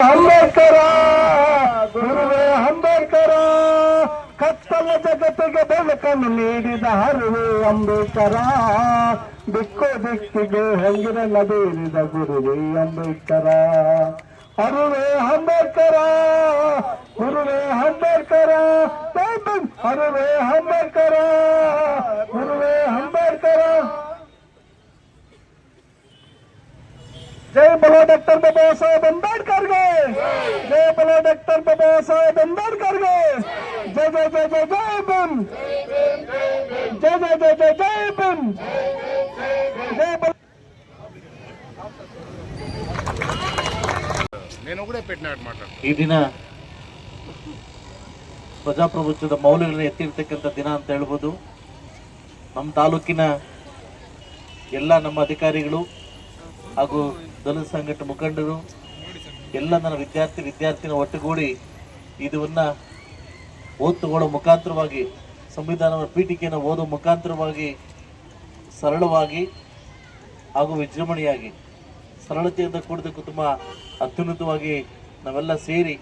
ಅಂಬೇಡ್ಕರ, ಗುರುವೇ ಅಂಬೇಡ್ಕರ, ಕತ್ತಲ ಜಗತ್ತಿಗೆ ಬೆಳಕನ್ನು ನೀಡಿದ ಹರುವೆ ಅಂಬೇಡ್ಕರ, ದಿಕ್ಕು ದಿಕ್ಕಿಗೆ ಹಂಗಿರಲ್ಲ ಬೀರಿದ ಗುರುವೇ ಅಂಬೇಡ್ಕರ. ಅರುವೇ ಅಂಬೇಡ್ಕರ, ಗುರುವೇ ಅಂಬೇಡ್ಕರ ಅರುವೇ ಅಂಬೇಡ್ಕರ, ಗುರುವೇ ಅಂಬೇಡ್ಕರ. जय बोलो डॉक्टर बाबा साहेब अंबेडकर गे जय बोलो डॉक्टर बाबा साहेब अंबेडकर गे जय जय जय जय जय भीम जय जय जय जय जय भीम जय बोलो నేను కూడా పెట్టినాడు మాట ಈ ದಿನ ಪ್ರಜಾಪ್ರಭುತ್ವದ ಮೌಲ್ಯಗಳನ್ನ ಎತ್ತಿರ್ತಕ್ಕಂಥ ದಿನ ಅಂತ ಹೇಳ್ಬೋದು ನಮ್ಮ ತಾಲೂಕಿನ ಎಲ್ಲ ನಮ್ಮ ಅಧಿಕಾರಿಗಳು ಹಾಗೂ ದಲಿತ ಸಂಘಟ ಮುಖಂಡರು, ಎಲ್ಲ ನನ್ನ ವಿದ್ಯಾರ್ಥಿ, ವಿದ್ಯಾರ್ಥಿನ ಒಟ್ಟುಗೂಡಿ ಇದನ್ನು ಓದ್ತುಗೊಳ್ಳೋ ಮುಖಾಂತರವಾಗಿ, ಸಂವಿಧಾನದ ಪೀಠಿಕೆಯನ್ನು ಓದೋ ಮುಖಾಂತರವಾಗಿ ಸರಳವಾಗಿ ಹಾಗೂ ವಿಜೃಂಭಣೆಯಾಗಿ, ಸರಳತೆಯಿಂದ ಕೂಡಿದ ಕುಟುಂಬ ಅತ್ಯುನ್ನತವಾಗಿ ನಾವೆಲ್ಲ ಸೇರಿ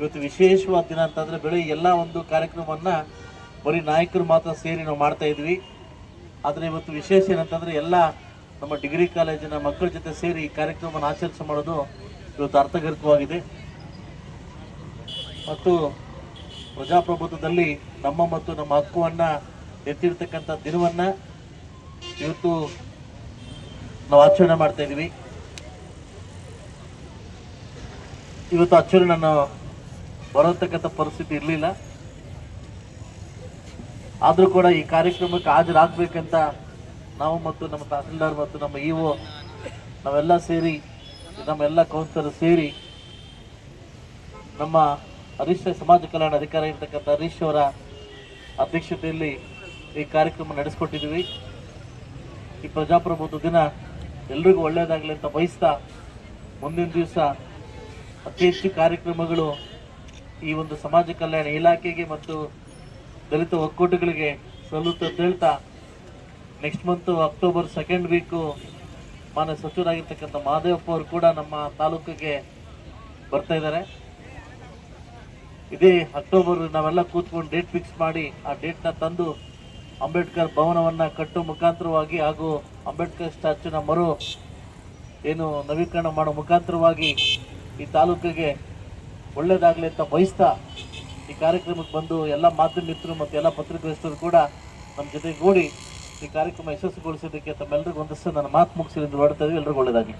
ಇವತ್ತು ವಿಶೇಷವಾದ ದಿನ ಅಂತಂದರೆ ಬೆಳಿಗ್ಗೆ ಎಲ್ಲ ಒಂದು ಕಾರ್ಯಕ್ರಮವನ್ನು ಬರೀ ನಾಯಕರು ಮಾತ್ರ ಸೇರಿ ನಾವು ಮಾಡ್ತಾ ಇದ್ವಿ. ಆದರೆ ಇವತ್ತು ವಿಶೇಷ ಏನಂತಂದರೆ ಎಲ್ಲ ನಮ್ಮ ಡಿಗ್ರಿ ಕಾಲೇಜಿನ ಮಕ್ಕಳ ಜೊತೆ ಸೇರಿ ಈ ಕಾರ್ಯಕ್ರಮವನ್ನು ಆಚರಿಸಿ ಮಾಡೋದು ಇವತ್ತು ಅರ್ಥಗರ್ಭವಾಗಿದೆ ಮತ್ತು ಪ್ರಜಾಪ್ರಭುತ್ವದಲ್ಲಿ ನಮ್ಮ ಮತ್ತು ನಮ್ಮ ಹಕ್ಕುವನ್ನು ಎತ್ತಿರ್ತಕ್ಕಂಥ ದಿನವನ್ನು ಇವತ್ತು ನಾವು ಆಚರಣೆ ಮಾಡ್ತಾ ಇದ್ದೀವಿ. ಇವತ್ತು ಆಚರಣೆ ನಾನು ಬರತಕ್ಕಂಥ ಪರಿಸ್ಥಿತಿ ಇರಲಿಲ್ಲ. ಆದರೂ ಕೂಡ ಈ ಕಾರ್ಯಕ್ರಮಕ್ಕೆ ಹಾಜರಾಗಬೇಕಂತ ನಾವು ಮತ್ತು ನಮ್ಮ ತಹಸೀಲ್ದಾರ್ ಮತ್ತು ನಮ್ಮ ಇ ಒ ನಾವೆಲ್ಲ ಸೇರಿ ನಮ್ಮೆಲ್ಲ ಕೌನ್ಸಿಲರ್ ಸೇರಿ, ನಮ್ಮ ಹರೀಶ್ ಸಮಾಜ ಕಲ್ಯಾಣ ಅಧಿಕಾರಿ ಇರ್ತಕ್ಕಂಥ ಹರೀಶ್ ಅವರ ಅಧ್ಯಕ್ಷತೆಯಲ್ಲಿ ಈ ಕಾರ್ಯಕ್ರಮ ನಡೆಸ್ಕೊಟ್ಟಿದ್ದೀವಿ. ಈ ಪ್ರಜಾಪ್ರಭುತ್ವ ದಿನ ಎಲ್ರಿಗೂ ಒಳ್ಳೆಯದಾಗಲಿ ಅಂತ ಬಯಸ್ತಾ ಮುಂದಿನ ದಿವಸ ಅತಿ ಹೆಚ್ಚು ಕಾರ್ಯಕ್ರಮಗಳು ಈ ಒಂದು ಸಮಾಜ ಕಲ್ಯಾಣ ಇಲಾಖೆಗೆ ಮತ್ತು ದಲಿತ ಒಕ್ಕೂಟಗಳಿಗೆ ಸಲ್ಲುತ್ತೆ ಹೇಳ್ತಾ next month October second week ಮಾನ್ಯ ಸಚಿವರಾಗಿರ್ತಕ್ಕಂಥ ಮಹದೇವಪ್ಪ ಅವರು ಕೂಡ ನಮ್ಮ ತಾಲೂಕಿಗೆ ಬರ್ತಾ ಇದ್ದಾರೆ. ಇದೇ ಅಕ್ಟೋಬರ್ ನಾವೆಲ್ಲ ಕೂತ್ಕೊಂಡು ಡೇಟ್ ಫಿಕ್ಸ್ ಮಾಡಿ ಆ ಡೇಟ್ನ ತಂದು ಅಂಬೇಡ್ಕರ್ ಭವನವನ್ನು ಕಟ್ಟೋ ಮುಖಾಂತರವಾಗಿ ಹಾಗೂ ಅಂಬೇಡ್ಕರ್ ಸ್ಟ್ಯಾಚ್ಯೂನ ಮರು ಏನು ನವೀಕರಣ ಮಾಡೋ ಮುಖಾಂತರವಾಗಿ ಈ ತಾಲೂಕಿಗೆ ಒಳ್ಳೆಯದಾಗಲಿ ಅಂತ ಬಯಸ್ತಾ ಈ ಕಾರ್ಯಕ್ರಮಕ್ಕೆ ಬಂದು ಎಲ್ಲ ಮಾಧ್ಯಮ ಮಿತ್ರರು ಮತ್ತು ಎಲ್ಲ ಪತ್ರಿಕೋಸ್ತರು ಕೂಡ ನಮ್ಮ ಜೊತೆಗೂಡಿ ಈ ಕಾರ್ಯಕ್ರಮ ಯಶಸ್ವಿಗೊಳಿಸೋದಕ್ಕೆ ತಮ್ಮೆಲ್ಲರಿಗೂ ಒಂದಷ್ಟು ನನ್ನ ಮಾತು ಮುಗಿಸಿ ಹೊರಡ್ತಾ ಇದ್ದೀವಿ ಎಲ್ರಿಗೂ ಒಳ್ಳೇದಾಗಿ